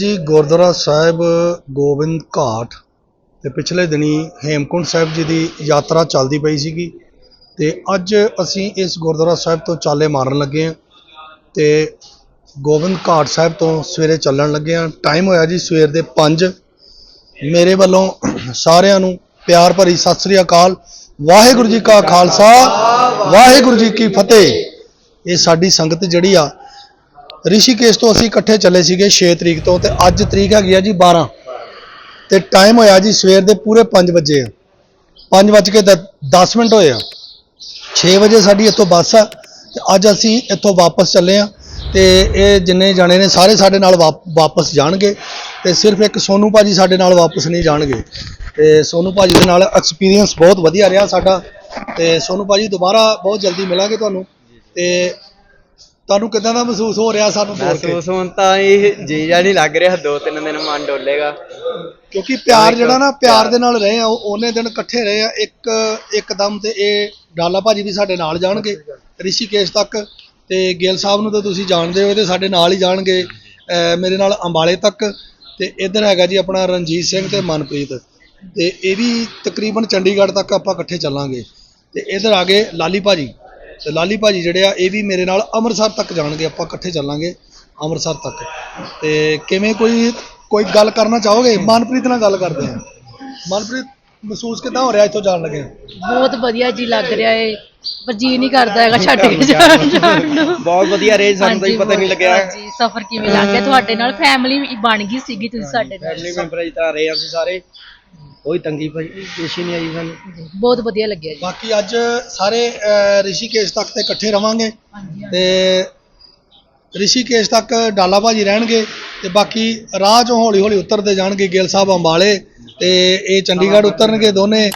ਜੀ ਗੁਰਦੁਆਰਾ ਸਾਹਿਬ ਗੋਬਿੰਦ ਘਾਟ ਤੇ ਪਿਛਲੇ ਦਿਨੀ ਹੇਮਕੁੰਟ ਸਾਹਿਬ ਜੀ ਦੀ ਯਾਤਰਾ ਚੱਲਦੀ ਪਈ ਸੀਗੀ ਤੇ ਅੱਜ ਅਸੀਂ ਇਸ ਗੁਰਦੁਆਰਾ ਸਾਹਿਬ ਤੋਂ ਚਾਲੇ ਮਾਰਨ ਲੱਗੇ ਹਾਂ ਤੇ ਗੋਬਿੰਦ ਘਾਟ ਸਾਹਿਬ ਤੋਂ ਸਵੇਰੇ ਚੱਲਣ ਲੱਗੇ ਹਾਂ। ਟਾਈਮ ਹੋਇਆ ਜੀ ਸਵੇਰ ਦੇ 5 ਮੇਰੇ ਵੱਲੋਂ ਸਾਰਿਆਂ ਨੂੰ ਪਿਆਰ ਭਰੀ ਸਤਿ ਸ੍ਰੀ ਅਕਾਲ। ਵਾਹਿਗੁਰੂ ਜੀ ਕਾ ਖਾਲਸਾ, ਵਾਹਿਗੁਰੂ ਜੀ ਕੀ ਫਤਿਹ। ਇਹ ਸਾਡੀ ਸੰਗਤ ਜਿਹੜੀ ਆ ਰਿਸ਼ੀਕੇਸ਼ ਤੋਂ ਅਸੀਂ ਇਕੱਠੇ ਚੱਲੇ ਸੀਗੇ 6 ਤਰੀਕ ਤੋਂ ਤੇ ਅੱਜ ਤਰੀਕ ਹੈਗੀ ਆ ਜੀ 12 ਤੇ ਟਾਈਮ ਹੋਇਆ ਜੀ ਸਵੇਰ ਦੇ ਪੂਰੇ 5 ਵਜੇ। ਆ 5 ਵੱਜ ਕੇ 10 ਮਿੰਟ ਹੋਏ ਆ। 6 ਵਜੇ ਸਾਡੀ ਇੱਥੋਂ ਬੱਸ ਆ ਤੇ ਅੱਜ ਅਸੀਂ ਇੱਥੋਂ ਵਾਪਸ ਚੱਲੇ ਆ ਤੇ ਇਹ ਜਿੰਨੇ ਜਾਣੇ ਨੇ ਸਾਰੇ ਸਾਡੇ ਨਾਲ ਵਾਪ- ਵਾਪਸ ਜਾਣਗੇ ਤੇ ਸਿਰਫ ਇੱਕ ਸੋਨੂ ਭਾਜੀ ਸਾਡੇ ਨਾਲ ਵਾਪਸ ਨਹੀਂ ਜਾਣਗੇ। ਤੇ ਸੋਨੂ ਭਾਜੀ ਦੇ ਨਾਲ ਐਕਸਪੀਰੀਅੰਸ ਬਹੁਤ ਵਧੀਆ ਰਿਹਾ ਸਾਡਾ। ਤੇ ਸੋਨੂ ਭਾਜੀ, ਦੁਬਾਰਾ ਬਹੁਤ ਜਲਦੀ ਮਿਲਾਂਗੇ ਤੁਹਾਨੂੰ। ਤੇ ਤੁਹਾਨੂੰ ਕਿਦਾਂ ਦਾ ਮਹਿਸੂਸ ਹੋ ਰਿਹਾ ਸਾਨੂੰ ਤੋਰ ਕੇ? ਮਹਿਸੂਸ ਹੁਣ ਤਾਂ ਇਹ ਜੀ ਜਾ ਨਹੀਂ ਲੱਗ ਰਿਹਾ ਦੋ ਤਿੰਨ ਦਿਨ ਮਨ ਡੋਲੇਗਾ। ਕਿਉਂਕਿ ਪਿਆਰ ਜਿਹੜਾ ਨਾ ਪਿਆਰ ਦੇ ਨਾਲ ਰਹੇ ਆ ਉਹ ਉਹਨੇ ਦਿਨ ਇਕੱਠੇ ਰਹੇ ਆ ਇੱਕ ਇੱਕਦਮ ਤੇ ਇਹ ਡਾਲਾ ਭਾਜੀ ਵੀ ਸਾਡੇ ਨਾਲ ਜਾਣਗੇ ਰਿਸ਼ੀਕੇਸ਼ ਤੱਕ ਤੇ ਗਿੱਲ ਸਾਹਿਬ ਨੂੰ ਤਾਂ ਤੁਸੀਂ ਜਾਣਦੇ ਹੋ ਇਹ ਤੇ ਸਾਡੇ ਨਾਲ ਹੀ ਜਾਣਗੇ ਮੇਰੇ ਨਾਲ ਅੰਬਾਲੇ ਤੱਕ ਤੇ ਇੱਧਰ ਹੈਗਾ ਜੀ ਆਪਣਾ ਰਣਜੀਤ ਸਿੰਘ ਤੇ ਮਨਪ੍ਰੀਤ ਤੇ ਇਹ ਵੀ ਤਕਰੀਬਨ ਚੰਡੀਗੜ੍ਹ ਤੱਕ ਆਪਾਂ ਇਕੱਠੇ ਚੱਲਾਂਗੇ ਤੇ ਇੱਧਰ ਆ ਗਏ ਲਾਲੀ ਭਾਜੀ। ਤੇ ਲਾਲੀ ਭਾਜੀ ਜਿਹੜੇ ਆ ਇਹ ਵੀ ਮੇਰੇ ਨਾਲ ਅੰਮ੍ਰਿਤਸਰ ਤੱਕ ਜਾਣਗੇ ਆਪਾਂ ਇਕੱਠੇ ਚੱਲਾਂਗੇ ਅੰਮ੍ਰਿਤਸਰ ਤੱਕ। ਤੇ ਕਿਵੇਂ ਕੋਈ ਕੋਈ ਗੱਲ ਕਰਨਾ ਚਾਹੋਗੇ? ਮਨਪ੍ਰੀਤ ਨਾਲ ਗੱਲ ਕਰਦੇ ਆ ਮਨਪ੍ਰੀਤ ਮਹਿਸੂਸ ਕਿਦਾਂ ਹੋ ਰਿਹਾ? ਇੱਥੋਂ ਜਾਣ ਲੱਗੇ ਬਹੁਤ ਵਧੀਆ ਜੀ ਲੱਗ ਰਿਹਾ ਏ। ਪਰ ਜੀ ਨਹੀਂ ਕਰਦਾ ਹੈਗਾ ਛੱਡ ਕੇ ਜਾਣ ਜਾਣ ਨੂੰ। ਬਹੁਤ ਵਧੀਆ ਰਹੇ ਸਾਨੂੰ ਤਾਂ ਹੀ ਪਤਾ ਨਹੀਂ ਲੱਗਿਆ। ਹਾਂਜੀ ਸਫ਼ਰ ਕਿਵੇਂ ਲੱਗ ਗਿਆ? ਤੁਹਾਡੇ ਨਾਲ ਫੈਮਿਲੀ ਬਣ ਗਈ ਸੀਗੀ ਤੁਸੀਂ ਸਾਡੇ ਨਾਲ। ਫੈਮਿਲੀ ਮੈਂਬਰ ਜੀ ਤਾਂ ਰਹੇ ਅਸੀਂ ਸਾਰੇ। ਕੋਈ ਤੰਗੀ ਪੇਸ਼ੀ ਨਹੀਂ ਆਈ ਸਾਨੂੰ। ਬਹੁਤ ਵਧੀਆ ਲੱਗਿਆ ਜੀ। ਬਾਕੀ ਅੱਜ ਸਾਰੇ ਅਹ, ਰਿਸ਼ੀਕੇਸ਼ ਤੱਕ ਤੇ ਇਕੱਠੇ ਰਵਾਂਗੇ ਤੇ ਰਿਸ਼ੀਕੇਸ਼ ਤੱਕ ਡਾਲਾ ਭਾਜੀ ਰਹਿਣਗੇ ਤੇ ਬਾਕੀ ਰਾਹ ਚੋਂ ਹੌਲੀ ਹੌਲੀ ਉਤਰਦੇ ਜਾਣਗੇ ਗਿੱਲ ਸਾਹਿਬ ਅੰਬਾਲੇ ਤੇ ਇਹ ਚੰਡੀਗੜ੍ਹ ਉਤਰਨਗੇ ਦੋਨੇ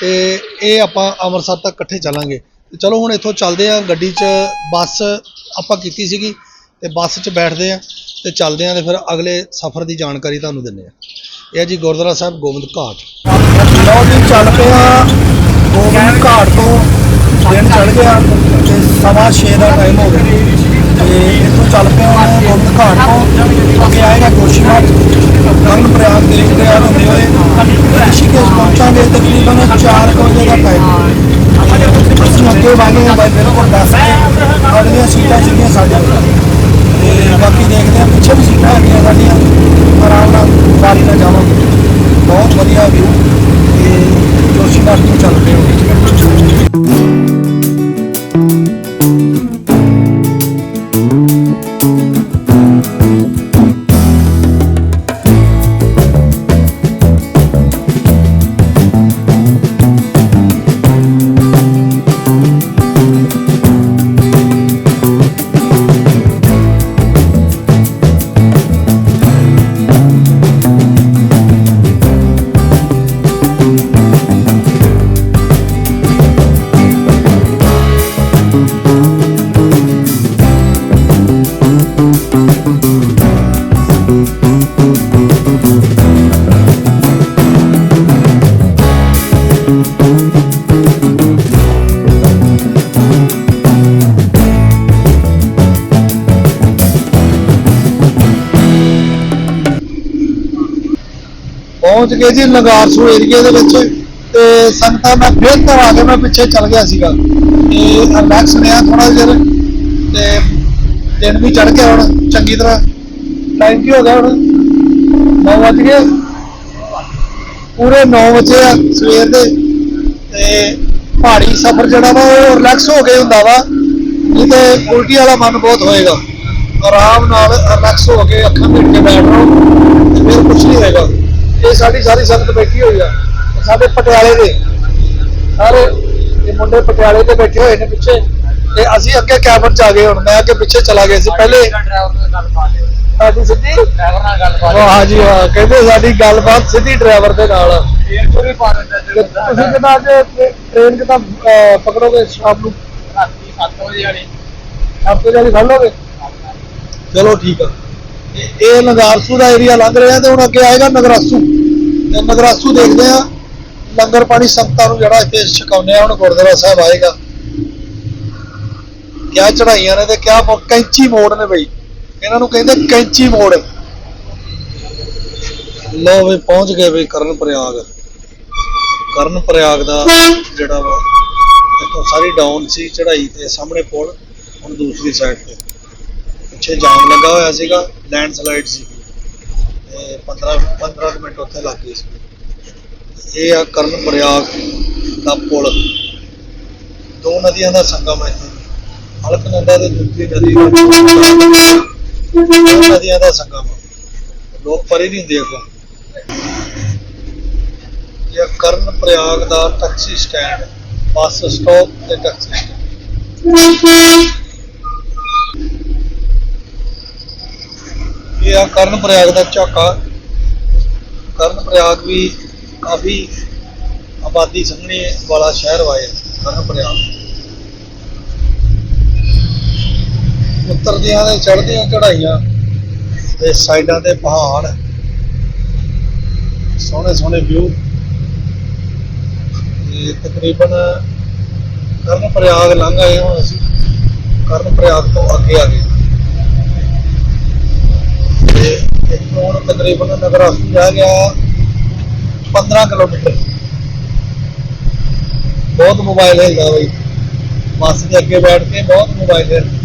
ਤੇ ਇਹ ਆਪਾਂ ਅੰਮ੍ਰਿਤਸਰ ਤੱਕ ਇਕੱਠੇ ਚੱਲਾਂਗੇ। ਤੇ ਚਲੋ ਹੁਣ ਇੱਥੋਂ ਚੱਲਦੇ ਆ ਗੱਡੀ 'ਚ ਬੱਸ ਆਪਾਂ ਕੀਤੀ ਸੀਗੀ ਤੇ ਬੱਸ 'ਚ ਬੈਠਦੇ ਆ ਤੇ ਚੱਲਦੇ ਆ ਤੇ ਫਿਰ ਅਗਲੇ ਸਫ਼ਰ ਦੀ ਜਾਣਕਾਰੀ ਤੁਹਾਨੂੰ ਦਿੰਦੇ ਆ ਇਹ ਜੀ ਗੁਰਦੁਆਰਾ ਸਾਹਿਬ ਗੋਬਿੰਦ ਘਾਟ। ਲਓ ਜੀ, ਚੱਲ ਪਿਆ ਗੋਬਿੰਦ ਘਾਟ ਤੋਂ, ਦਿਨ ਚੜ ਗਿਆ ਤੇ ਸਵਾ 6 ਦਾ ਟਾਈਮ ਹੋ ਗਿਆ। ਤੇ ਇੱਥੋਂ ਚੱਲ ਪਿਆ ਹਾਂ ਗੋਬਿੰਦ ਘਾਟ ਤੋਂ, ਅੱਗੇ ਆਏਗਾ ਗੋਸ਼ੀਨਾਥ ਗੰਗ ਪ੍ਰਯਾਗ ਦੇ ਪ੍ਰਯਾਗ ਹੁੰਦੇ ਹੋਏ ਰਿਸ਼ੀਕੇਸ਼ ਪਹੁੰਚਾਂਗੇ ਤਕਰੀਬਨ 4 ਵਜੇ ਦਾ ਟਾਈਮ ਅਸੀਂ ਅੱਗੇ ਵਾਗੇ ਹਾਂ ਬਾਈ, ਬਿਲਕੁਲ ਦੱਸ ਕੇ ਅਗਲੀਆਂ ਸੀਟਾਂ ਜਿਹੜੀਆਂ ਸਾਡੇ ਤੇ ਬਾਕੀ ਦੇਖਦੇ ਹਾਂ, ਪਿੱਛੇ ਵੀ ਸੀਟਾਂ ਹੈਗੀਆਂ ਸਾਡੀਆਂ। ਆਰਾਮ ਨਾਲ ਬਾਰੀ ਨਾਲ ਜਾਵਾਂਗੇ। ਬਹੁਤ ਵਧੀਆ ਵਿਊ ਤੇ ਜੋਸ਼ੀਨਾਥ ਤੋਂ ਚੱਲ ਰਹੇ ਹੋ। ਪਹੁੰਚ ਜੀ ਲੰਗਾਰਸੂ ਏਰੀਆ ਦੇ ਵਿੱਚ ਤੇ ਸੰਗਤਾਂ ਮੈਂ ਫਿਰ ਤੋਂ ਆ ਕੇ ਮੈਂ ਪਿੱਛੇ ਚਲ ਗਿਆ ਸੀਗਾ। ਤੇ ਰਿਲੈਕਸ ਰਿਹਾ ਥੋੜਾ ਜਿਹਾ ਤੇ ਦਿਨ ਵੀ ਚੜ ਗਿਆ ਹੁਣ ਚੰਗੀ ਤਰ੍ਹਾਂ। ਟਾਈਮ ਕੀ ਹੋ ਗਿਆ ਹੁਣ। 9 ਵਜ ਗਏ। ਪੂਰੇ 9 ਵਜੇ ਆ ਸਵੇਰ ਦੇ। ਤੇ ਪਹਾੜੀ ਸਫ਼ਰ ਜਿਹੜਾ ਵਾ ਉਹ ਰਿਲੈਕਸ ਹੋ ਕੇ ਹੁੰਦਾ ਵਾ। ਨਹੀਂ ਤੇ ਉਲਟੀ ਵਾਲਾ ਮਨ ਬਹੁਤ ਹੋਏਗਾ। ਆਰਾਮ ਨਾਲ ਰਿਲੈਕਸ ਹੋ ਕੇ ਅੱਖਾਂ ਮੀਟ ਕੇ ਬੈਠ ਰਹੋ। ਤੇ ਫਿਰ ਕੁਝ ਨਹੀਂ ਹੋਏਗਾ। ਇਹ ਸਾਡੀ ਸਾਰੀ ਸੰਗਤ ਬੈਠੀ ਹੋਈ ਆ। ਸਾਡੇ ਪਟਿਆਲੇ ਦੇ। ਸਾਰੇ ਇਹ ਮੁੰਡੇ ਪਟਿਆਲੇ ਦੇ ਬੈਠੇ ਹੋਏ ਨੇ ਪਿੱਛੇ। ਤੇ ਅਸੀਂ ਅੱਗੇ ਕੈਬਨ ਚ ਆ ਗਏ ਹੁਣ। ਮੈਂ ਅੱਗੇ ਪਿੱਛੇ ਚਲਾ ਗਿਆ ਸੀ। ਪਹਿਲੇ ਸਾਡੀ ਸਿੱਧੀ? ਡਰਾਈਵਰ ਨਾਲ ਗੱਲ ਵਾਹ ਜੀ ਕਹਿੰਦੇ ਸਾਡੀ ਗੱਲਬਾਤ ਸਿੱਧੀ ਡਰਾਈਵਰ ਦੇ ਨਾਲ। ਤੇ ਤੁਸੀਂ ਕਿਦਾਂ ਅੱਜ ਟ੍ਰੇਨ ਕਿਦਾਂ ਪਕੜੋਗੇ ਸ਼ਾਮ ਨੂੰ? ਰਾਤੀ 7 ਵਜੇ ਵਾਲੀ। ਫੜ ਚਲੋ ਠੀਕ ਆ। ਤੇ ਇਹ ਨਗਾਰਸੂ ਦਾ ਏਰੀਆ ਲੰਘ ਰਿਹਾ ਤੇ ਹੁਣ ਅੱਗੇ ਆਏਗਾ ਨਗਰਾਸੂ ਤੇ ਨਗਰਾਸੂ ਦੇਖਦੇ ਆ ਲੰਗਰ ਪਾਣੀ ਸੰਗਤਾਂ ਨੂੰ ਜਿਹੜਾ ਇੱਥੇ ਛਕਾਉਂਦੇ ਆ ਹੁਣ ਗੁਰਦੁਆਰਾ ਸਾਹਿਬ ਆਏਗਾ। ਕਿਆ ਚੜਾਈਆਂ ਨੇ ਤੇ ਕਿਆ ਕੈਂਚੀ ਮੋੜ ਨੇ ਬਈ। ਇਹਨਾਂ ਨੂੰ ਕਹਿੰਦੇ ਕੈਂਚੀ ਮੋੜ। ਲੋ ਵੀ ਪਹੁੰਚ ਗਏ ਬਈ ਕਰਨ ਪ੍ਰਯਾਗ। ਕਰਨ ਪ੍ਰਯਾਗ ਦਾ ਜਿਹੜਾ ਵਾ, ਇੱਥੋਂ ਸਾਰੀ ਡਾਊਨ ਸੀ ਚੜਾਈ ਤੇ ਸਾਹਮਣੇ ਪੁਲ, ਹੁਣ ਦੂਸਰੀ ਸਾਈਡ ਤੇ। ਪਿੱਛੇ ਜਾਮ ਲੱਗਾ ਹੋਇਆ ਸੀਗਾ ਲੈਂਡ ਸਲਾਈਡ ਸੀ ਤੇ 15 15 ਕੁ ਮਿੰਟ ਉੱਥੇ ਲੱਗ ਗਏ ਸੀ। ਇਹ ਆ ਕਰਨ ਪ੍ਰਯਾਗ ਦਾ ਪੁਲ। ਦੋ ਨਦੀਆਂ ਦਾ ਸੰਗਮ ਹੈ ਇੱਥੇ। ਅਲਕਨੰਦਾ ਤੇ ਦੂਸਰੀ ਨਦੀ ਦਾ ਦੋ ਨਦੀਆਂ ਦਾ ਸੰਗਮ। ਆ। ਲੋਕ ਪਰੇ ਨਹੀਂ ਹੁੰਦੇ ਅੱਗੋਂ। ਇਹ ਕਰਨ ਪ੍ਰਯਾਗ ਦਾ ਟੈਕਸੀ ਸਟੈਂਡ, ਬੱਸ ਸਟਾਪ ਤੇ ਟੈਕਸੀ ਸਟੈਂਡ। ਇਹ ਆ ਕਰਨ ਪ੍ਰਯਾਗ ਦਾ ਝਾਕਾ। ਕਰਨ ਪ੍ਰਯਾਗ ਵੀ ਕਾਫੀ ਆਬਾਦੀ ਸੰਘਣੇ ਵਾਲਾ ਸ਼ਹਿਰ ਵਾਏ ਕਰਨ ਪ੍ਰਯਾਗ। ਉਤਰਦੀਆਂ ਤੇ ਚੜ੍ਹਦੀਆਂ ਚੜਾਈਆਂ ਤੇ ਸਾਈਡਾਂ ਤੇ ਪਹਾੜ। ਸੋਹਣੇ ਸੋਹਣੇ ਵਿਊ। ਤੇ ਤਕਰੀਬਨ ਕਰਨ ਪ੍ਰਯਾਗ ਲੰਘ ਆਏ ਹੁਣ ਅਸੀਂ ਕਰਨ ਪ੍ਰਯਾਗ ਤੋਂ ਅੱਗੇ ਆ ਗਏ। ਇੱਥੋਂ ਹੁਣ ਤਕਰੀਬਨ ਨਗਰਾਸੂ ਰਹਿ ਗਿਆ 15 ਕਿਲੋਮੀਟਰ। ਬਹੁਤ ਮੋਬਾਈਲ ਹਿਲਦਾ ਬਈ। ਬੱਸ ਦੇ ਅੱਗੇ ਬੈਠ ਕੇ ਬਹੁਤ ਮੋਬਾਈਲ ਹਿਲਦਾ।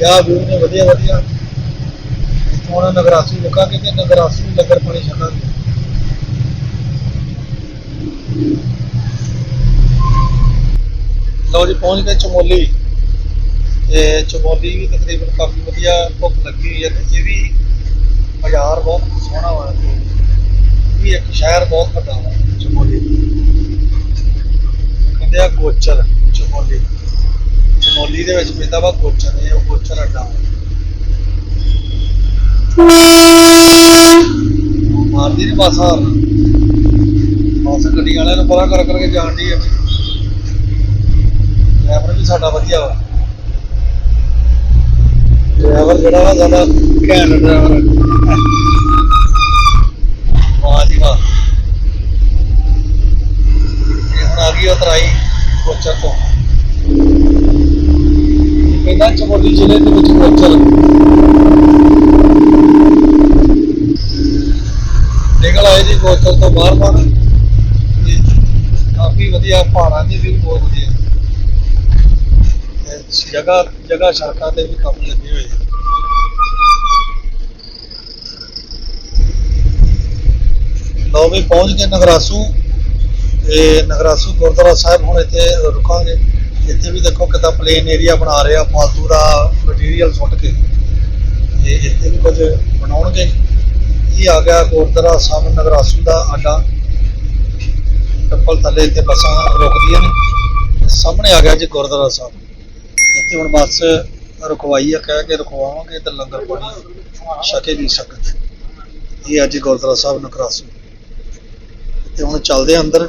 ਯਾ ਵੀਊ ਨੇ ਵਧੀਆ ਵਧੀਆ। ਇੱਥੋਂ ਹੁਣ ਨਗਰਾਸੀ ਰੁਕਾਂਗੇ ਤੇ ਨਗਰਾਸੂ ਲੰਗਰ ਪਾਣੀ ਛਕਾਂਗੇ ਲਓ ਜੀ, ਪਹੁੰਚ ਗਏ ਚਮੋਲੀ। ਤੇ ਚਮੋਲੀ ਵੀ ਤਕਰੀਬਨ ਕਾਫੀ ਵਧੀਆ ਭੁੱਖ ਲੱਗੀ ਹੋਈ ਹੈ ਤੇ ਇਹ ਵੀ ਬਾਜ਼ਾਰ ਬਹੁਤ ਸੋਹਣਾ ਵਾ ਤੇ ਵੀ ਇੱਕ ਸ਼ਹਿਰ ਬਹੁਤ ਵੱਡਾ ਵਾ, ਚਮੋਲੀ। ਕਹਿੰਦੇ ਆ ਗੋਚਰ, ਚਮੋਲੀ। ਚਮੋਲੀ ਦੇ ਵਿੱਚ ਪੈਂਦਾ ਵਾ ਗੋਚਰ, ਇਹ ਉਹ ਗੋਚਰ ਅੱਡਾ। ਮਾਰਦੀ ਨੀ ਬੱਸ ਹਾਰਨ। ਬੱਸ ਗੱਡੀ ਵਾਲਿਆਂ ਨੂੰ ਪਤਾ ਕਰ ਕਰਕੇ ਜਾਣ ਦੀ ਹੈ ਡਰਾਈਵਰ ਵੀ ਸਾਡਾ ਵਧੀਆ ਵਾ। ਡਰਾਈਵਰ ਜਿਹੜਾ ਵਾ ਜ਼ਿਆਦਾ। ਘੈਂਟ ਡਰਾਈਵਰ ਵਾਹ ਜੀ ਵਾਹ। ਇਹ ਹੁਣ ਆ ਗਈ ਉਤਰਾਈ ਕੋਚਰ ਤੋਂ। ਕਹਿੰਦਾ ਚਮੋਲੀ ਜ਼ਿਲ੍ਹੇ ਦੇ ਵਿੱਚ ਕੋਚਰ। ਨਿਕਲ ਆਏ ਜੀ ਕੋਚਰ ਤੋਂ ਬਾਹਰ ਬਾਹਰ। ਕਾਫੀ ਵਧੀਆ ਪਹਾੜਾਂ ਦੀ ਵੀ ਬਹੁਤ ਜਗ੍ਹਾ ਜਗ੍ਹਾ ਸੜਕਾਂ ਤੇ ਵੀ ਕੰਮ ਲੱਗੇ ਹੋਏ ਆ। ਲਓ ਵੀ ਪਹੁੰਚ ਗਏ ਨਗਰਾਸੂ ਤੇ ਨਗਰਾਸੂ ਗੁਰਦੁਆਰਾ ਸਾਹਿਬ ਹੁਣ ਇੱਥੇ ਰੁਕਾਂਗੇ। ਇੱਥੇ ਵੀ ਦੇਖੋ ਕਿਤਾ ਪਲੇਨ ਏਰੀਆ ਬਣਾ ਰਹੇ ਆ, ਫਾਲਤੂ ਦਾ ਮਟੀਰੀਅਲ ਸੁੱਟ ਕੇ। ਤੇ ਇੱਥੇ ਵੀ ਕੁਝ ਬਣਾਉਣਗੇ। ਇਹ ਆ ਗਿਆ ਗੁਰਦੁਆਰਾ ਸਾਹਿਬ ਨਗਰਾਸੂ ਦਾ ਆਡਾ ਟੱਪਲ ਥੱਲੇ ਇੱਥੇ ਬੱਸਾਂ ਰੁਕਦੀਆਂ ਨੇ। ਸਾਹਮਣੇ ਆ ਗਿਆ ਜੀ ਗੁਰਦੁਆਰਾ ਸਾਹਿਬ। ਇੱਥੇ ਹੁਣ ਬੱਸ ਰੁਕਵਾਈ ਆ, ਕਹਿ ਕੇ ਰੁਕਵਾਵਾਂਗੇ ਤੇ ਲੰਗਰ ਪਾਣੀ ਛਕੇ ਵੀ ਸਕਦੇ ਇਹ ਅੱਜ ਗੁਰਦੁਆਰਾ ਸਾਹਿਬ ਨਗਰਾਸੂ। ਤੇ ਹੁਣ ਚੱਲਦੇ ਆ ਅੰਦਰ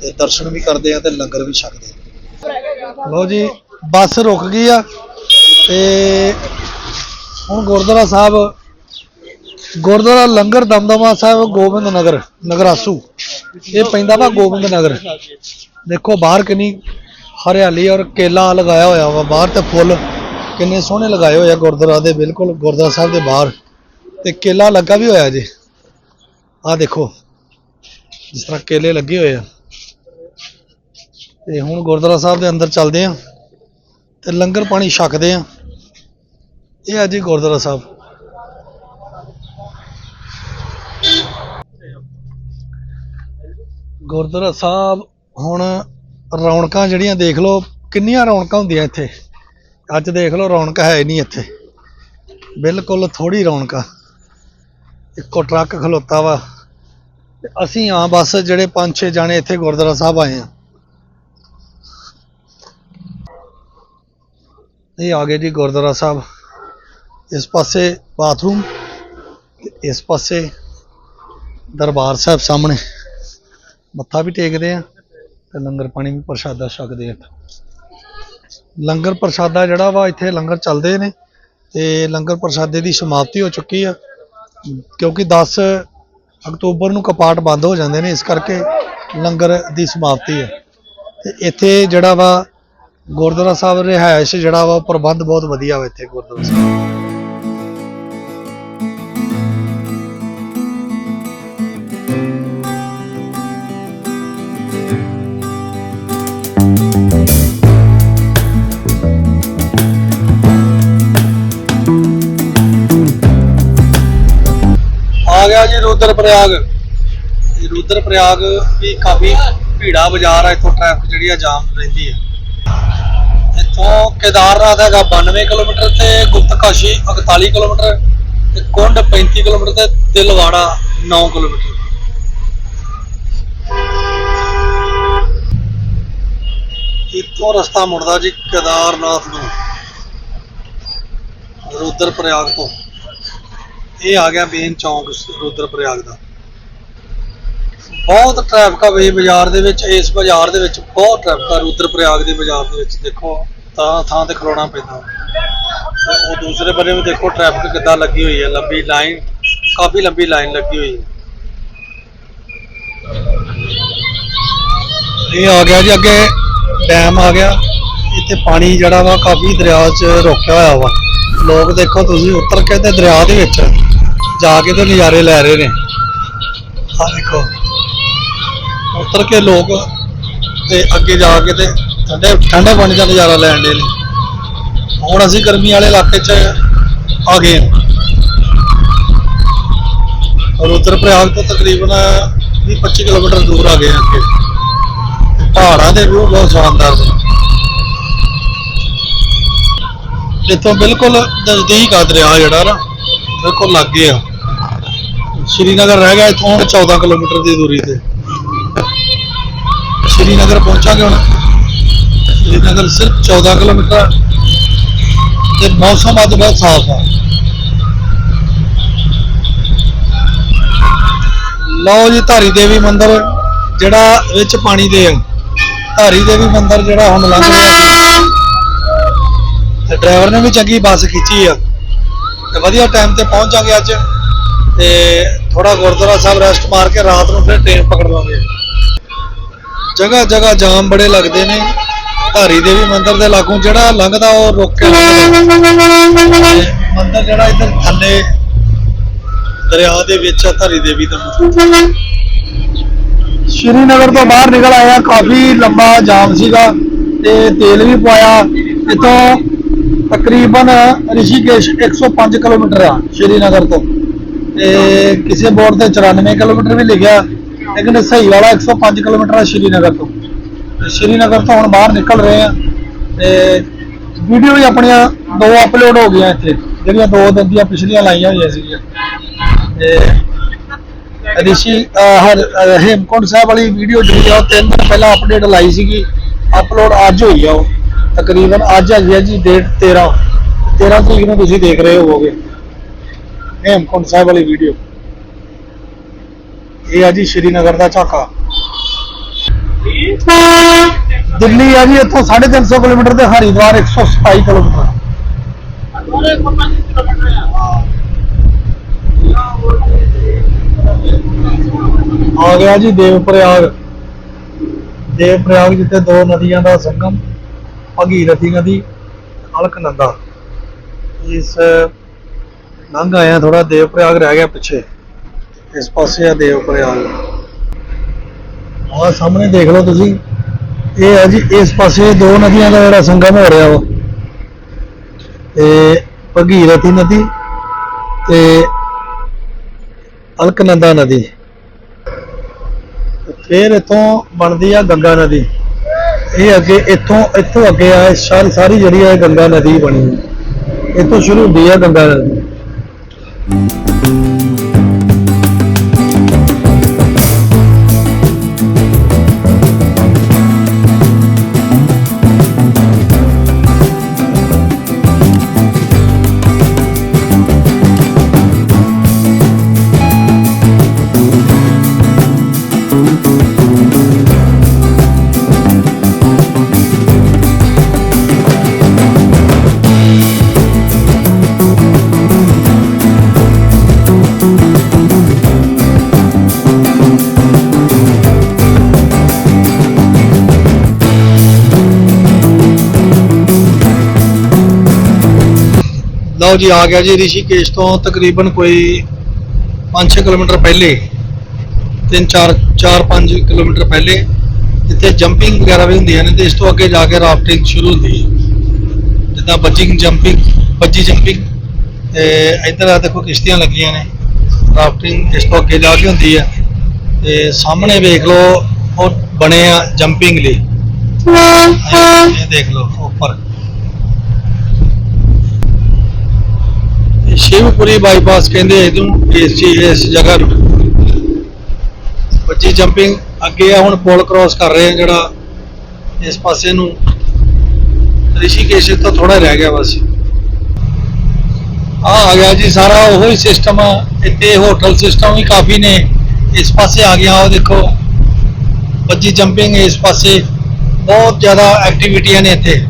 ਤੇ ਦਰਸ਼ਨ ਵੀ ਕਰਦੇ ਆ ਤੇ ਲੰਗਰ ਵੀ ਛਕਦੇ ਆ। ਲਓ ਜੀ, ਬੱਸ ਰੁਕ ਗਈ ਆ ਤੇ ਹੁਣ ਗੁਰਦੁਆਰਾ ਸਾਹਿਬ, ਗੁਰਦੁਆਰਾ ਲੰਗਰ ਦਮਦਮਾ ਸਾਹਿਬ ਗੋਬਿੰਦ ਨਗਰ, ਨਗਰਾਸੂ। ਇਹ ਪੈਂਦਾ ਵਾ ਗੋਬਿੰਦ ਨਗਰ। ਦੇਖੋ ਬਾਹਰ ਕਿੰਨੀ ਹਰਿਆਲੀ ਔਰ ਕੇਲਾ ਲਗਾਇਆ ਹੋਇਆ ਵਾ, ਬਾਹਰ ਤੇ ਫੁੱਲ ਕਿੰਨੇ ਸੋਹਣੇ ਲਗਾਏ ਹੋਏ ਆ ਗੁਰਦੁਆਰਾ ਦੇ, ਬਿਲਕੁਲ ਗੁਰਦੁਆਰਾ ਸਾਹਿਬ ਦੇ ਬਾਹਰ। ਤੇ ਕੇਲਾ ਲੱਗਾ ਵੀ ਹੋਇਆ ਜੀ। ਆਹ ਦੇਖੋ, ਜਿਸ ਤਰ੍ਹਾਂ ਕੇਲੇ ਲੱਗੇ ਹੋਏ ਆ। ਤੇ ਹੁਣ ਗੁਰਦੁਆਰਾ ਸਾਹਿਬ ਦੇ ਅੰਦਰ ਚੱਲਦੇ ਆ ਤੇ ਲੰਗਰ ਪਾਣੀ ਛਕਦੇ ਆ। ਇਹ ਆ ਜੀ ਗੁਰਦੁਆਰਾ ਸਾਹਿਬ। ਗੁਰਦੁਆਰਾ ਸਾਹਿਬ ਹੁਣ ਰੌਣਕਾਂ ਜਿਹੜੀਆਂ ਦੇਖ ਲਓ, ਕਿੰਨੀਆਂ ਰੌਣਕਾਂ ਹੁੰਦੀਆਂ ਇੱਥੇ। ਅੱਜ ਦੇਖ ਲਓ, ਰੌਣਕ ਹੈ ਹੀ ਨਹੀਂ ਇੱਥੇ। ਬਿਲਕੁਲ ਥੋੜੀ ਰੌਣਕ ਇੱਕੋ ਟਰੱਕ ਖਲੋਤਾ ਵਾ। ਤੇ ਅਸੀਂ ਆ ਬਸ ਜਿਹੜੇ ਪੰਜ ਛੇ ਜਾਣੇ ਇੱਥੇ ਗੁਰਦੁਆਰਾ ਸਾਹਿਬ ਆਏ ਆ। ਇਹ ਆ ਗਏ ਜੀ ਗੁਰਦੁਆਰਾ ਸਾਹਿਬ। ਇਸ ਪਾਸੇ ਬਾਥਰੂਮ ਤੇ ਇਸ ਪਾਸੇ ਦਰਬਾਰ ਸਾਹਿਬ ਸਾਹਮਣੇ। ਮੱਥਾ ਵੀ ਟੇਕਦੇ ਆ। ਤੇ ਲੰਗਰ ਪਾਣੀ ਵੀ ਪ੍ਰਸ਼ਾਦਾ ਛਕਦੇ ਆ ਲੰਗਰ ਪ੍ਰਸ਼ਾਦਾ ਜਿਹੜਾ ਵਾ, ਇੱਥੇ ਲੰਗਰ ਚੱਲਦੇ ਨੇ ਤੇ ਲੰਗਰ ਪ੍ਰਸ਼ਾਦੇ ਦੀ ਸਮਾਪਤੀ ਹੋ ਚੁੱਕੀ ਆ, ਕਿਉਂਕਿ 10 ਅਕਤੂਬਰ ਨੂੰ ਕਪਾਟ ਬੰਦ ਹੋ ਜਾਂਦੇ ਨੇ, ਇਸ ਕਰਕੇ ਲੰਗਰ ਦੀ ਸਮਾਪਤੀ ਹੈ ਤੇ ਇੱਥੇ ਜਿਹੜਾ ਵਾ ਗੁਰਦੁਆਰਾ ਸਾਹਿਬ ਰਿਹਾਇਸ਼ ਜਿਹੜਾ ਵਾ ਪ੍ਰਬੰਧ ਬਹੁਤ ਵਧੀਆ ਵਾ ਇੱਥੇ ਗੁਰਦੁਆਰਾ ਸਾਹਿਬ। ਰੁਦਰ ਪ੍ਰਯਾਗ ਰੁਦਰ ਪ੍ਰਯਾਗ ਵੀ ਕਾਫੀ ਭੀੜਾ ਬਾਜ਼ਾਰ ਹੈ ਇੱਥੋਂ ਟ੍ਰੈਫਿਕ ਜਿਹੜੀ ਆ ਜਾਮ ਰਹਿੰਦੀ ਹੈ ਇੱਥੋਂ ਕੇਦਾਰਨਾਥ ਹੈਗਾ 92 ਕਿਲੋਮੀਟਰ ਤੇ ਗੁਪਤਕਾਸ਼ੀ 41 ਕਿਲੋਮੀਟਰ ਤੇ ਕੁੰਡ 35 ਕਿਲੋਮੀਟਰ ਤੇ ਤਿਲਵਾੜਾ 9 ਕਿਲੋਮੀਟਰ। ਇੱਥੋਂ ਰਸਤਾ ਮੁੜਦਾ ਜੀ ਕੇਦਾਰਨਾਥ ਨੂੰ ਰੁਦਰ ਪ੍ਰਯਾਗ ਤੋਂ। ਇਹ ਆ ਗਿਆ ਮੇਨ ਚੌਂਕ ਰੁਦਰ ਪ੍ਰਯਾਗ ਦਾ। ਬਹੁਤ ਟ੍ਰੈਫਿਕ ਆ ਵੇ ਬਾਜ਼ਾਰ ਦੇ ਵਿੱਚ, ਇਸ ਬਾਜ਼ਾਰ ਦੇ ਵਿੱਚ ਬਹੁਤ ਟ੍ਰੈਫਿਕ ਆ ਰੁਦਰ ਪ੍ਰਯਾਗ ਦੇ ਬਾਜ਼ਾਰ ਦੇ ਵਿੱਚ। ਦੇਖੋ, ਤਾਂ ਥਾਂ ਤੇ ਖਲੋਣਾ ਪੈਂਦਾ। ਉਹ ਦੂਸਰੇ ਬੰਨੇ ਵੀ ਦੇਖੋ ਟ੍ਰੈਫਿਕ ਕਿੱਦਾਂ ਲੱਗੀ ਹੋਈ ਹੈ। ਲੰਬੀ ਲਾਈਨ ਕਾਫੀ ਲੰਬੀ ਲਾਈਨ ਲੱਗੀ ਹੋਈ ਹੈ। ਇਹ ਆ ਗਿਆ ਜੀ ਅੱਗੇ ਡੈਮ ਆ ਗਿਆ। ਇੱਥੇ ਪਾਣੀ ਜਿਹੜਾ ਵਾ ਕਾਫੀ ਦਰਿਆ 'ਚ ਰੋਕਿਆ ਹੋਇਆ ਵਾ। ਲੋਕ ਦੇਖੋ ਤੁਸੀਂ ਉਤਰ ਕੇ ਤੇ ਦਰਿਆ ਦੇ ਵਿੱਚ। ਜਾ ਕੇ ਤੇ ਨਜ਼ਾਰੇ ਲੈ ਰਹੇ ਨੇ। ਆ ਦੇਖੋ। ਉੱਤਰ ਕੇ ਲੋਕ ਤੇ ਅੱਗੇ ਜਾ ਕੇ ਤੇ ਠੰਡੇ ਠੰਡੇ ਪਾਣੀ ਦਾ ਨਜ਼ਾਰਾ ਲੈਣ ਦੇ ਨੇ। ਹੁਣ ਅਸੀਂ ਗਰਮੀ ਵਾਲੇ ਇਲਾਕੇ 'ਚ ਆ ਗਏ ਹਾਂ। ਔਰ ਉੱਤਰ ਪ੍ਰਯਾਗ ਤੋਂ ਤਕਰੀਬਨ 20-25 ਕਿਲੋਮੀਟਰ ਦੂਰ ਆ ਗਏ ਹਾਂ ਅੱਗੇ। ਪਹਾੜਾਂ ਦੇ ਵਿਊ ਬਹੁਤ ਸ਼ਾਨਦਾਰ ਨੇ। ਇੱਥੋਂ ਬਿਲਕੁਲ ਨਜ਼ਦੀਕ ਆ ਦਰਿਆ ਜਿਹੜਾ ਨਾ ਬਿਲਕੁਲ ਲਾਗੇ ਆ। ਸ਼੍ਰੀਨਗਰ ਰਹਿ ਗਿਆ ਇੱਥੋਂ 14 ਕਿਲੋਮੀਟਰ ਦੀ ਦੂਰੀ ਤੇ। ਸ਼੍ਰੀਨਗਰ ਪਹੁੰਚਾਂਗੇ ਹੁਣ। ਸ਼੍ਰੀਨਗਰ ਸਿਰਫ 14 ਕਿਲੋਮੀਟਰ ਤੇ ਮੌਸਮ ਅੱਜ ਬਹੁਤ ਸਾਫ਼ ਆ। ਲਓ ਜੀ, ਧਾਰੀ ਦੇਵੀ ਮੰਦਿਰ, ਜਿਹੜਾ ਵਿੱਚ ਪਾਣੀ ਦੇ ਆ। ਧਾਰੀ ਦੇਵੀ ਮੰਦਿਰ ਜਿਹੜਾ ਹੁਣ ਲੰਘ ਰਿਹਾ ਤੇ ਡਰਾਈਵਰ ਨੇ ਵੀ ਚੰਗੀ ਬੱਸ ਖਿੱਚੀ ਆ। ਤੇ ਵਧੀਆ ਟਾਈਮ ਤੇ ਪਹੁੰਚ ਜਾਗੇ ਅੱਜ। ਤੇ ਥੋੜਾ ਗੁਰਦੁਆਰਾ ਸਾਹਿਬ ਰੈਸਟ ਮਾਰ ਕੇ ਰਾਤ ਨੂੰ ਫਿਰ ਟ੍ਰੇਨ ਪਕੜ ਲਾਂਗੇ। ਜਗ੍ਹਾ ਜਗ੍ਹਾ ਜਾਮ ਬੜੇ ਲੱਗਦੇ ਨੇ। ਧਾਰੀ ਦੇਵੀ ਮੰਦਿਰ ਦੇ ਲਾਗੋਂ ਜਿਹੜਾ ਲੰਘਦਾ ਉਹ ਰੁਕ ਕੇ ਮੰਦਿਰ ਜਿਹੜਾ ਇੱਧਰ ਥੱਲੇ, ਦਰਿਆ ਦੇ ਵਿੱਚ ਆ ਧਾਰੀ ਦੇਵੀ ਦਾ ਸ਼੍ਰੀਨਗਰ ਤੋਂ ਬਾਹਰ ਨਿਕਲ ਆਇਆ, ਕਾਫੀ ਲੰਬਾ ਜਾਮ ਸੀਗਾ ਤੇ ਤੇਲ ਵੀ ਪਵਾਇਆ। ਇੱਥੋਂ ਤਕਰੀਬਨ ਰਿਸ਼ੀਕੇਸ਼ 105 ਕਿਲੋਮੀਟਰ ਆ ਸ਼੍ਰੀਨਗਰ ਤੋਂ। ਤੇ ਕਿਸੇ ਬੋਰਡ ਤੇ 94 ਕਿਲੋਮੀਟਰ ਵੀ ਲਿਖਿਆ ਲੇਕਿਨ ਸਹੀ ਵਾਲਾ 105 ਕਿਲੋਮੀਟਰ ਆ ਸ਼੍ਰੀਨਗਰ ਤੋਂ। ਤੇ ਸ਼੍ਰੀਨਗਰ ਤੋਂ ਹੁਣ ਬਾਹਰ ਨਿਕਲ ਰਹੇ ਆ ਤੇ ਵੀਡੀਓ ਵੀ ਆਪਣੀਆਂ ਦੋ ਅਪਲੋਡ ਹੋ ਗਈਆਂ ਇੱਥੇ ਜਿਹੜੀਆਂ ਦੋ ਦਿਨ ਦੀਆਂ ਪਿਛਲੀਆਂ ਲਾਈਆਂ ਹੋਈਆਂ ਸੀਗੀਆਂ। ਤੇ ਰਿਸ਼ੀ ਹਰ ਅਹ, ਹੇਮਕੁੰਟ ਸਾਹਿਬ ਵਾਲੀ ਵੀਡੀਓ ਜਿਹੜੀ ਆ ਉਹ ਤਿੰਨ ਦਿਨ ਪਹਿਲਾਂ ਅਪਡੇਟ ਲਾਈ ਸੀਗੀ ਅਪਲੋਡ ਅੱਜ ਹੋਈ ਆ ਉਹ ਤਕਰੀਬਨ ਅੱਜ ਹੈਗੀ ਆ ਜੀ ਡੇਟ 13 13 ਤਰੀਕ ਨੂੰ ਤੁਸੀਂ ਦੇਖ ਰਹੇ ਹੋਵੋਗੇ। ਹੇਮਕੁੰਟ ਸਾਹਿਬ ਵਾਲੀ ਵੀਡੀਓ ਇਹ ਆ ਜੀ ਸ਼੍ਰੀਨਗਰ ਦਾ ਝਾਕਾ। ਦਿੱਲੀ ਆ ਜੀ, ਇੱਥੋਂ 350 ਕਿਲੋਮੀਟਰ ਤੇ ਹਰਿਦੁਆਰ 127 ਕਿਲੋਮੀਟਰ। ਆ ਗਿਆ ਜੀ ਦੇਵ ਪ੍ਰਯਾਗ ਦੇਵ ਪ੍ਰਯਾਗ ਜਿੱਥੇ ਦੋ ਨਦੀਆਂ ਦਾ ਸੰਗਮ, ਭਗੀਰਥੀ ਨਦੀ ਅਲਕਨੰਦਾ ਇਸ ਲੰਘ ਆਇਆ ਥੋੜਾ ਦੇਵ ਪ੍ਰਯਾਗ ਰਹਿ ਗਿਆ ਪਿੱਛੇ। ਇਸ ਪਾਸੇ ਆ ਦੇਵ ਪ੍ਰਯਾਗ ਆ ਸਾਹਮਣੇ ਦੇਖ ਲਓ ਤੁਸੀਂ। ਇਹ ਹੈ ਜੀ, ਇਸ ਪਾਸੇ ਦੋ ਨਦੀਆਂ ਦਾ ਜਿਹੜਾ ਸੰਗਮ ਹੋ ਰਿਹਾ ਵਾ। ਤੇ ਭਗੀਰਥੀ ਨਦੀ ਤੇ ਅਲਕਨੰਦਾ ਨਦੀ। ਫਿਰ ਇੱਥੋਂ ਬਣਦੀ ਆ ਗੰਗਾ ਨਦੀ। ਇਹ ਅੱਗੇ, ਇੱਥੋਂ ਇੱਥੋਂ ਅੱਗੇ ਆ, ਇਹ ਸਾਰੀ ਸਾਰੀ ਜਿਹੜੀ ਆ ਗੰਗਾ ਨਦੀ ਬਣੀ। ਇੱਥੋਂ ਸ਼ੁਰੂ ਹੁੰਦੀ ਆ ਗੰਗਾ ਨਦੀ। Thank you. ਲਓ ਜੀ ਆ ਗਿਆ ਜੀ ਰਿਸ਼ੀਕੇਸ਼ ਤੋਂ ਤਕਰੀਬਨ ਕੋਈ 5-6 ਕਿਲੋਮੀਟਰ ਪਹਿਲੇ 3-4 4-5 ਕਿਲੋਮੀਟਰ ਪਹਿਲੇ ਜਿੱਥੇ ਜੰਪਿੰਗ ਵਗੈਰਾ ਵੀ ਹੁੰਦੀਆਂ ਨੇ ਤੇ ਇਸ ਤੋਂ ਅੱਗੇ ਜਾ ਕੇ ਰਾਫਟਿੰਗ ਸ਼ੁਰੂ ਹੁੰਦੀ ਹੈ। ਜਿੱਦਾਂ ਬੱਜਿੰਗ ਜੰਪਿੰਗ ਬੱਜੀ ਜੰਪਿੰਗ ਤੇ ਇੱਧਰ ਆ ਦੇਖੋ ਕਿਸ਼ਤੀਆਂ ਲੱਗੀਆਂ ਨੇ ਰਾਫਟਿੰਗ ਇਸ ਤੋਂ ਅੱਗੇ ਜਾ ਕੇ ਹੁੰਦੀ ਹੈ। ਤੇ ਸਾਹਮਣੇ ਵੇਖ ਲਓ ਉਹ ਬਣੇ ਆ ਜੰਪਿੰਗ ਲਈ। ਇਹ ਇਹ ਦੇਖ ਲਓ ਉੱਪਰ। ਸ਼ਿਵਪੁਰੀ ਬਾਈਪਾਸ ਕਹਿੰਦੇ ਇਹਨੂੰ, ਇਸ ਚੀਜ਼ ਇਸ ਜਗ੍ਹਾ ਨੂੰ। ਬੱਚੀ ਜੰਪਿੰਗ ਅੱਗੇ ਆ ਹੁਣ ਪੁਲ ਕ੍ਰਾਸ ਕਰ ਰਹੇ ਆ ਜਿਹੜਾ ਇਸ ਪਾਸੇ ਨੂੰ। ਰਿਸ਼ੀਕੇਸ਼ ਤੋਂ ਥੋੜਾ ਰਹਿ ਗਿਆ ਬਸ। ਆ ਆ ਗਿਆ ਜੀ, ਸਾਰਾ ਉਹੀ ਸਿਸਟਮ ਆ। ਇੱਥੇ ਹੋਟਲ ਸਿਸਟਮ ਵੀ ਕਾਫੀ ਨੇ। ਇਸ ਪਾਸੇ ਆ ਗਿਆ ਉਹ ਦੇਖੋ। ਬੱਜੀ ਜੰਪਿੰਗ ਇਸ ਪਾਸੇ। ਬਹੁਤ ਜ਼ਿਆਦਾ ਐਕਟੀਵਿਟੀਆਂ ਨੇ ਇੱਥੇ।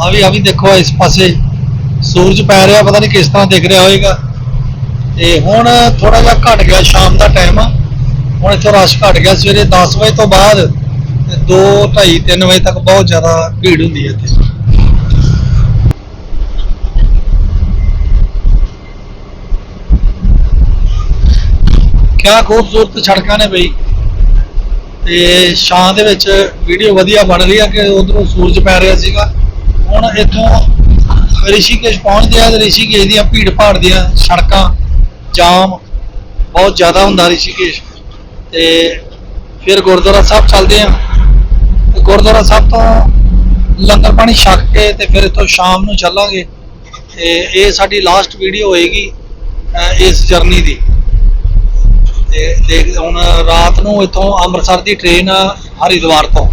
ਆ ਵੀ ਆ ਵੀ ਦੇਖੋ ਇਸ ਪਾਸੇ। ਸੂਰਜ ਪੈ ਰਿਹਾ, ਪਤਾ ਨਹੀਂ ਕਿਸ ਤਰ੍ਹਾਂ ਦਿਖ ਰਿਹਾ ਹੋਏਗਾ। ਤੇ ਹੁਣ ਥੋੜਾ ਜਿਹਾ ਘਟ ਗਿਆ ਸ਼ਾਮ ਦਾ ਟਾਈਮ ਆ। ਹੁਣ ਇੱਥੇ ਰਸ਼ ਘਟ ਗਿਆ। ਸਵੇਰੇ 10 ਵਜੇ ਤੋਂ ਬਾਅਦ 2 2:30 3 ਵਜੇ ਤੱਕ ਬਹੁਤ ਜ਼ਿਆਦਾ ਭੀੜ ਹੁੰਦੀ ਹੈ ਇੱਥੇ। ਕਿਆ ਖੂਬਸੂਰਤ ਸੜਕਾਂ ਨੇ ਬਈ। ਤੇ ਛਾਂ ਦੇ ਵਿੱਚ ਵੀਡੀਓ ਵਧੀਆ ਬਣ ਰਹੀ ਆ ਕਿ ਉਧਰੋਂ ਸੂਰਜ ਪੈ ਰਿਹਾ ਸੀਗਾ। ਹੁਣ ਇੱਥੋਂ ਰਿਸ਼ੀਕੇਸ਼ ਪਹੁੰਚਦੇ ਆ ਤੇ ਰਿਸ਼ੀਕੇਸ਼ ਦੀਆਂ ਭੀੜ ਭਾੜ ਦੀਆਂ ਸੜਕਾਂ, ਜਾਮ ਬਹੁਤ ਜ਼ਿਆਦਾ ਹੁੰਦਾ ਰਿਸ਼ੀਕੇਸ਼। ਤੇ ਫਿਰ ਗੁਰਦੁਆਰਾ ਸਾਹਿਬ ਚੱਲਦੇ ਆ ਤੇ ਗੁਰਦੁਆਰਾ ਸਾਹਿਬ ਤੋਂ ਲੰਗਰ ਪਾਣੀ ਛਕ ਕੇ ਤੇ ਫਿਰ ਇੱਥੋਂ ਸ਼ਾਮ ਨੂੰ ਚੱਲਾਂਗੇ। ਤੇ ਇਹ ਸਾਡੀ ਲਾਸਟ ਵੀਡੀਓ ਹੋਏਗੀ ਇਸ ਜਰਨੀ ਦੀ। ਤੇ ਦੇਖ, ਹੁਣ ਰਾਤ ਨੂੰ ਇੱਥੋਂ ਅੰਮ੍ਰਿਤਸਰ ਦੀ ਟ੍ਰੇਨ ਆ ਹਰਿਦੁਆਰ ਤੋਂ,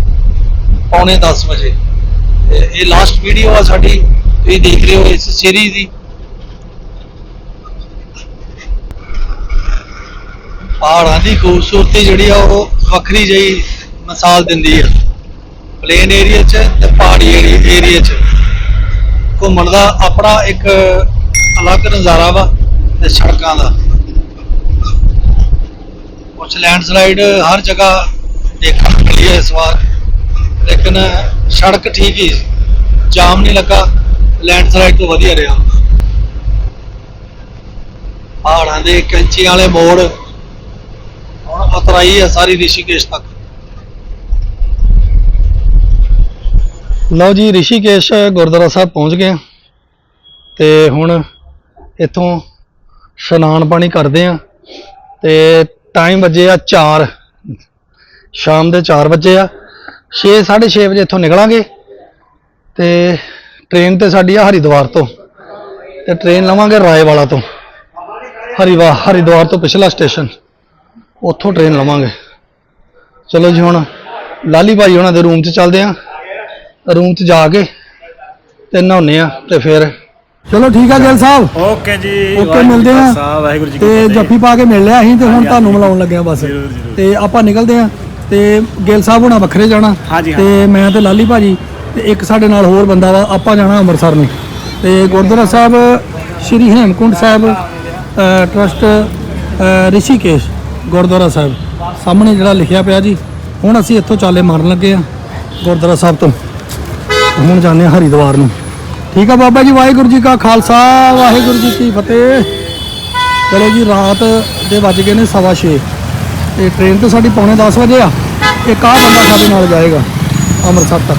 ਪੌਣੇ 10 ਵਜੇ। ਤੇ ਇਹ ਲਾਸਟ ਵੀਡੀਓ ਆ ਸਾਡੀ। ਤੁਸੀਂ ਦੇਖ ਰਹੇ ਹੋ ਇਸ ਸੀਰੀਜ਼ ਦੀ। ਪਹਾੜਾਂ ਦੀ ਖੂਬਸੂਰਤੀ ਜਿਹੜੀ ਆ, ਉਹ ਵੱਖਰੀ ਜਿਹੀ ਮਿਸਾਲ ਦਿੰਦੀ ਆ। ਪਲੇਨ ਏਰੀਆ 'ਚ ਤੇ ਪਹਾੜੀ ਏਰੀਆ 'ਚ। ਘੁੰਮਣ ਦਾ ਆਪਣਾ ਇੱਕ ਅਲੱਗ ਨਜ਼ਾਰਾ ਵਾ ਤੇ ਸੜਕਾਂ ਦਾ। ਕੁਛ ਲੈਂਡਸਲਾਈਡ ਹਰ ਜਗ੍ਹਾ ਦੇਖਣ ਨੂੰ ਮਿਲੀ ਹੈ ਇਸ ਵਾਰ। ਲੇਕਿਨ ਸੜਕ ਠੀਕ ਹੀ ਜਾਮ ਨਹੀਂ ਲੱਗਾ। ਲੈਂਡਸਲਾਈਡ ਤੋਂ ਵਧੀਆ ਰਿਹਾ। ਪਹਾੜਾਂ ਦੇ ਕੈਂਚੀ ਵਾਲੇ ਮੋੜ ਹੁਣ ਉਤਰਾਈ ਹੈ ਸਾਰੀ ਰਿਸ਼ੀਕੇਸ਼ ਤੱਕ। ਲਓ ਜੀ, ਰਿਸ਼ੀਕੇਸ਼ ਗੁਰਦੁਆਰਾ ਸਾਹਿਬ ਪਹੁੰਚ ਗਏ ਤੇ ਹੁਣ ਇੱਥੋਂ ਇਸ਼ਨਾਨ ਪਾਣੀ ਕਰਦੇ ਆ ਤੇ ਟਾਈਮ ਵੱਜੇ ਆ 4 ਸ਼ਾਮ ਦੇ 4 ਵਜੇ ਆ। 6 6:30 ਵਜੇ ਇੱਥੋਂ ਨਿਕਲਾਂਗੇ ਤੇ ਟ੍ਰੇਨ ਤੇ ਸਾਡੀ ਆ ਹਰਿਦੁਆਰ ਤੋਂ। ਤੇ ਟ੍ਰੇਨ ਲਵਾਂਗੇ ਰਾਏਵਾਲਾ ਤੋਂ। ਹਰੀਵਾ ਹਰਿਦੁਆਰ ਤੋਂ ਪਿਛਲਾ ਸਟੇਸ਼ਨ। ਉੱਥੋਂ ਟ੍ਰੇਨ ਲਵਾਂਗੇ। ਚਲੋ ਜੀ ਹੁਣ ਲਾਲੀ ਭਾਈ ਉਹਨਾਂ ਦੇ ਰੂਮ 'ਚ ਚੱਲਦੇ ਆ। ਰੂਮ 'ਚ ਜਾ ਕੇ ਤੇ ਨਹਾਉਨੇ ਆ ਤੇ ਫਿਰ ਚਲੋ ਠੀਕ ਆ ਗਿੱਲ ਸਾਹਿਬ। ਓਕੇ ਜੀ ਓਕੇ, ਮਿਲਦੇ ਆ। ਸਾਹਿਬ ਵਾਹਿਗੁਰੂ ਜੀ ਕੀ ਤੇ। ਜੱਫੀ ਪਾ ਕੇ ਮਿਲ ਲਿਆ ਅਸੀਂ ਤੇ ਹੁਣ ਤੁਹਾਨੂੰ। ਮਿਲਾਉਣ ਲੱਗੇ ਆ ਬਸ। ਤੇ ਆਪਾਂ ਨਿਕਲਦੇ ਆ ਤੇ ਗਿੱਲ ਸਾਹਿਬ ਹੁਣਾਂ ਵੱਖਰੇ ਜਾਣਾ। ਤੇ ਮੈਂ ਤੇ ਲਾਲੀ ਭਾਜੀ ਤੇ ਇੱਕ ਸਾਡੇ ਨਾਲ ਹੋਰ ਬੰਦਾ ਵਾ ਆਪਾਂ ਜਾਣਾ ਅੰਮ੍ਰਿਤਸਰ ਨੂੰ। ਤੇ ਗੁਰਦੁਆਰਾ ਸਾਹਿਬ ਸ਼੍ਰੀ ਹੇਮਕੁੰਟ ਸਾਹਿਬ ਅ, ਟਰਸਟ ਰਿਸ਼ੀਕੇਸ਼ ਗੁਰਦੁਆਰਾ ਸਾਹਿਬ। ਸਾਹਮਣੇ ਜਿਹੜਾ ਲਿਖਿਆ ਪਿਆ ਜੀ ਹੁਣ ਅਸੀਂ ਇੱਥੋਂ ਚਾਲੇ ਮਾਰਨ ਲੱਗੇ ਆ ਗੁਰਦੁਆਰਾ ਸਾਹਿਬ ਤੋਂ। ਹੁਣ ਜਾਂਦੇ ਹਾਂ ਹਰਿਦੁਆਰ ਨੂੰ। ਠੀਕ ਆ ਬਾਬਾ ਜੀ ਵਾਹਿਗੁਰੂ ਜੀ ਕਾ ਖਾਲਸਾ ਵਾਹਿਗੁਰੂ ਜੀ ਕੀ ਫਤਿਹ। ਚਲੋ ਜੀ ਰਾਤ ਦੇ ਵੱਜ ਗਏ ਨੇ ਸਵਾ ਛੇ। ਤੇ ਟ੍ਰੇਨ ਤੇ ਸਾਡੀ ਪੌਣੇ 10 ਵਜੇ ਆ। ਇੱਕ ਆਹ ਬੰਦਾ ਸਾਡੇ ਨਾਲ ਜਾਏਗਾ ਅੰਮ੍ਰਿਤਸਰ ਤੱਕ।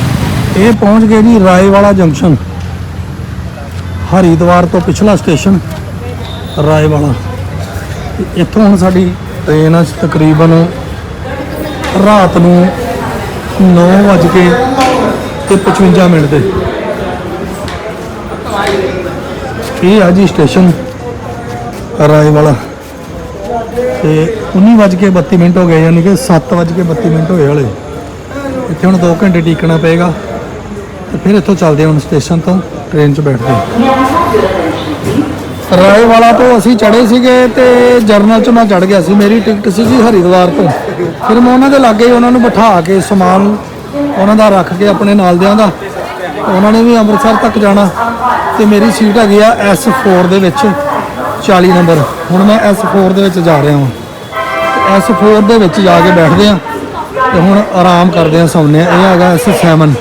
ਇਹ ਪਹੁੰਚ ਗਏ ਜੀ ਰਾਏਵਾਲਾ ਜੰਕਸ਼ਨ। ਹਰਿਦੁਆਰ ਤੋਂ ਪਿਛਲਾ ਸਟੇਸ਼ਨ ਰਾਏਵਾਲਾ। ਤੇ ਇੱਥੋਂ ਹੁਣ ਸਾਡੀ ਟ੍ਰੇਨ ਆ, ਤਕਰੀਬਨ ਰਾਤ ਨੂੰ 9 ਵਜ ਕੇ ਤੇ 55 ਮਿੰਟ ਤੇ ਇਹ ਆ ਜੀ ਸਟੇਸ਼ਨ ਰਾਏਵਾਲਾ। ਤੇ 19 ਵੱਜ ਕੇ 32 ਮਿੰਟ ਹੋ ਗਏ, ਯਾਨੀ ਕਿ 7 ਵੱਜ ਕੇ 32 ਮਿੰਟ ਹੋਏ ਹਲੇ। ਇੱਥੇ ਹੁਣ 2 ਘੰਟੇ ਟਿਕਣਾ ਪਏਗਾ। ਤੇ ਫਿਰ ਇੱਥੋਂ ਚੱਲਦੇ ਹੁਣ ਸਟੇਸ਼ਨ ਤੋਂ ਟ੍ਰੇਨ 'ਚ ਬੈਠਦੇ ਹਾਂ। ਰਾਏਵਾਲਾ ਤੋਂ ਅਸੀਂ ਚੜੇ ਸੀਗੇ ਤੇ ਜਰਨਲ 'ਚ ਮੈਂ ਚੜ ਗਿਆ ਸੀ। ਮੇਰੀ ਟਿਕਟ ਸੀਗੀ ਹਰਿਦੁਆਰ ਤੋਂ। ਫਿਰ ਮੈਂ ਉਹਨਾਂ ਦੇ ਲਾਗੇ ਉਹਨਾਂ ਨੂੰ ਬਿਠਾ ਕੇ ਸਮਾਨ ਉਹਨਾਂ ਦਾ ਰੱਖ ਕੇ ਆਪਣੇ ਨਾਲਦਿਆਂ ਦਾ। ਉਹਨਾਂ ਨੇ ਵੀ ਅੰਮ੍ਰਿਤਸਰ ਤੱਕ ਜਾਣਾ। ਤੇ ਮੇਰੀ ਸੀਟ ਹੈਗੀ ਆ S4 ਦੇ ਵਿੱਚ 40 ਨੰਬਰ। ਹੁਣ ਮੈਂ S4 ਦੇ ਵਿੱਚ ਜਾ ਰਿਹਾ ਹਾਂ। ਤੇ S4 ਦੇ ਵਿੱਚ ਜਾ ਕੇ ਬੈਠਦੇ ਆ ਤੇ ਹੁਣ ਆਰਾਮ ਕਰਦੇ ਆ ਸੌਂਦੇ ਆ ਇਹ ਹੈਗਾ S7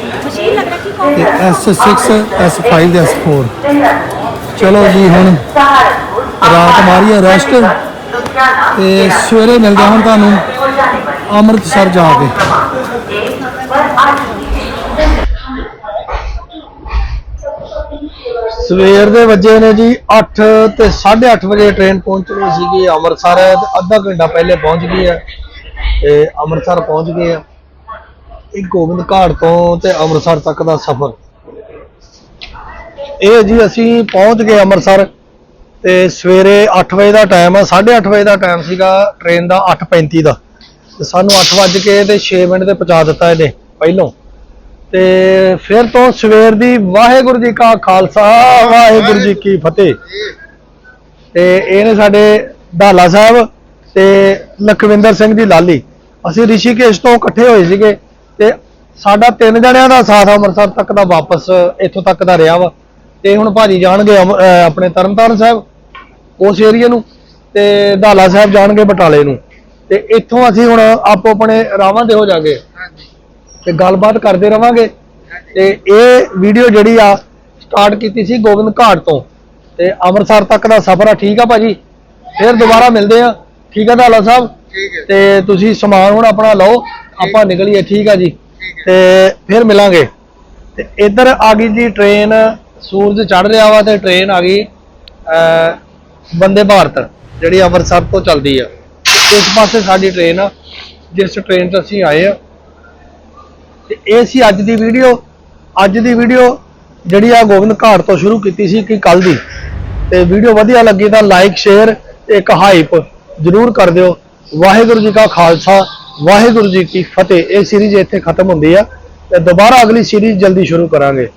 ਤੇ S6 S5 ਤੇ S4 ਚਲੋ ਜੀ, ਹੁਣ ਰਾਤ ਮਾਰੀ ਮਾਰੀਏ ਰੈਸਟ ਤੇ ਸਵੇਰੇ ਮਿਲਦੇ ਹਾਂ ਤੁਹਾਨੂੰ ਅੰਮ੍ਰਿਤਸਰ ਜਾ ਕੇ। ਸਵੇਰ ਦੇ ਵਜੇ ਨੇ ਜੀ 8 ਤੇ 8:30 ਵਜੇ ਟ੍ਰੇਨ ਪਹੁੰਚਣੀ ਸੀਗੀ ਅੰਮ੍ਰਿਤਸਰ, ਤੇ ਅੱਧਾ ਘੰਟਾ ਪਹਿਲੇ ਪਹੁੰਚ ਗਈ ਹੈ ਤੇ ਅੰਮ੍ਰਿਤਸਰ ਪਹੁੰਚ ਗਏ ਆ। ਇਹ ਗੋਬਿੰਦ ਘਾਟ ਤੋਂ ਤੇ ਅੰਮ੍ਰਿਤਸਰ ਤੱਕ ਦਾ ਸਫ਼ਰ। ਇਹ ਜੀ ਅਸੀਂ ਪਹੁੰਚ ਗਏ ਅੰਮ੍ਰਿਤਸਰ ਤੇ ਸਵੇਰੇ 8 ਵਜੇ ਦਾ ਟਾਈਮ ਆ 8:30 ਵਜੇ ਦਾ ਟਾਈਮ ਸੀਗਾ ਟ੍ਰੇਨ ਦਾ 8:35 ਦਾ। ਤੇ ਸਾਨੂੰ 8 ਵਜੇ ਕੇ ਤੇ 6 ਮਿੰਟ ਤੇ ਪਹੁੰਚਾ ਦਿੱਤਾ ਇਹਨੇ, ਪਹਿਲੋਂ। ਤੇ ਫਿਰ ਤੋਂ ਸਵੇਰ ਦੀ ਵਾਹਿਗੁਰੂ ਜੀ ਕਾ ਖਾਲਸਾ, ਵਾਹਿਗੁਰੂ ਜੀ ਕੀ ਫਤਿਹ। ਤੇ ਇਹ ਨੇ ਸਾਡੇ ਢਾਲਾ ਸਾਹਿਬ ਤੇ ਲਖਵਿੰਦਰ ਸਿੰਘ ਦੀ ਲਾਲੀ। ਅਸੀਂ ਰਿਸ਼ੀਕੇਸ਼ ਤੋਂ ਇਕੱਠੇ ਹੋਏ ਸੀਗੇ। ਤੇ ਸਾਡਾ ਤਿੰਨ ਜਣਿਆਂ ਦਾ ਸਾਥ ਅੰਮ੍ਰਿਤਸਰ ਤੱਕ ਦਾ ਵਾਪਸ ਇੱਥੋਂ ਤੱਕ ਦਾ ਰਿਹਾ ਵਾ। ਤੇ ਹੁਣ ਭਾਜੀ ਜਾਣਗੇ ਆਪਣੇ ਤਰਨਤਾਰਨ ਸਾਹਿਬ ਉਸ ਏਰੀਏ ਨੂੰ ਤੇ ਢਾਲਾ ਸਾਹਿਬ ਜਾਣਗੇ ਬਟਾਲੇ ਨੂੰ। ਤੇ ਇੱਥੋਂ ਅਸੀਂ ਹੁਣ ਆਪੋ ਆਪਣੇ ਰਾਵਾਂ ਦੇ ਹੋ ਜਾਗੇ। ਤੇ ਗੱਲਬਾਤ ਕਰਦੇ ਰਵਾਂਗੇ। ਤੇ ਇਹ ਵੀਡੀਓ ਜਿਹੜੀ ਆ ਸਟਾਰਟ ਕੀਤੀ ਸੀ ਗੋਬਿੰਦ ਘਾਟ ਤੋਂ। ਤੇ ਅੰਮ੍ਰਿਤਸਰ ਤੱਕ ਦਾ ਸਫ਼ਰ ਆ ਠੀਕ ਆ ਭਾਜੀ? ਫਿਰ ਦੁਬਾਰਾ ਮਿਲਦੇ ਆ। ਠੀਕ ਆ ਢਾਲਾ ਸਾਹਿਬ? ਤੇ ਤੁਸੀਂ ਸਮਾਨ ਹੁਣ ਆਪਣਾ ਲਓ। ਆਪਾਂ ਨਿਕਲੀਏ, ਠੀਕ ਆ ਜੀ। ਤੇ ਫਿਰ ਮਿਲਾਂਗੇ। ਤੇ ਇੱਧਰ ਆ ਗਈ ਜੀ ਟ੍ਰੇਨ ਸੂਰਜ ਚੜ ਰਿਹਾ ਵਾ ਤੇ ਟ੍ਰੇਨ ਆ ਗਈ ਬੰਦੇ ਭਾਰਤ, ਜਿਹੜੀ ਅੰਮ੍ਰਿਤਸਰ ਤੋਂ ਚੱਲਦੀ ਆ। ਇਸ ਪਾਸੇ ਸਾਡੀ ਟ੍ਰੇਨ ਆ, ਜਿਸ ਟ੍ਰੇਨ 'ਚ ਅਸੀਂ ਆਏ ਆ। ਤੇ ਇਹ ਸੀ ਅੱਜ ਦੀ ਵੀਡੀਓ ਅੱਜ ਦੀ ਵੀਡੀਓ ਜਿਹੜੀ ਆ ਗੋਬਿੰਦ ਘਾਟ ਤੋਂ ਸ਼ੁਰੂ ਕੀਤੀ ਸੀ ਕਿ ਕੱਲ ਦੀ। ਤੇ ਵੀਡੀਓ ਵਧੀਆ ਲੱਗੀ ਤਾਂ ਲਾਈਕ ਸ਼ੇਅਰ ਤੇ ਇੱਕ ਹਾਈਪ ਜਰੂਰ ਕਰ ਦਿਓ। ਵਾਹਿਗੁਰੂ ਜੀ ਕਾ ਖਾਲਸਾ। ਵਾਹਿਗੁਰੂ ਜੀ ਕੀ ਫਤਿਹ। ਇਹ ਸੀਰੀਜ਼ ਇੱਥੇ ਖਤਮ ਹੁੰਦੀ ਆ ਤੇ ਦੁਬਾਰਾ ਅਗਲੀ ਸੀਰੀਜ਼ ਜਲਦੀ ਸ਼ੁਰੂ ਕਰਾਂਗੇ।